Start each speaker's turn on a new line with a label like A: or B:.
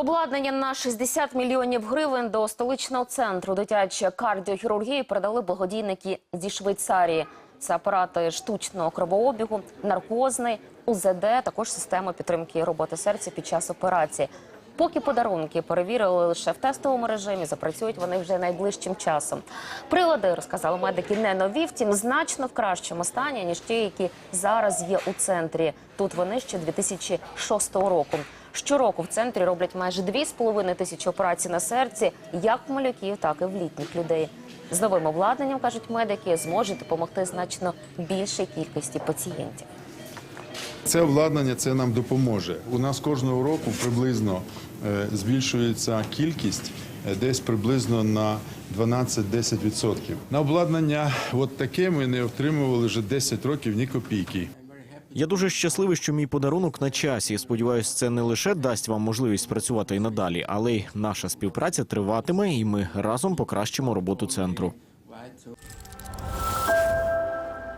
A: Обладнання на 60 мільйонів гривень до столичного центру дитячої кардіохірургії передали благодійники зі Швейцарії. Це апарати штучного кровообігу, наркозний, УЗД, також система підтримки роботи серця під час операції. Поки подарунки перевірили лише в тестовому режимі, запрацюють вони вже найближчим часом. Прилади, розказали медики, не нові, втім значно в кращому стані, ніж ті, які зараз є у центрі. Тут вони ще 2006 року. Щороку в центрі роблять майже 2,5 тисячі операцій на серці, як в малюків, так і в літніх людей. З новим обладнанням, кажуть медики, зможуть допомогти значно більшій кількості пацієнтів.
B: Це обладнання це нам допоможе. У нас кожного року приблизно е, збільшується кількість е, десь приблизно на 12-10%. На обладнання от таке ми не отримували вже 10 років ні копійки.
C: Я дуже щасливий, що мій подарунок на часі. Сподіваюсь, це не лише дасть вам можливість працювати і надалі, але й наша співпраця триватиме, і ми разом покращимо роботу центру.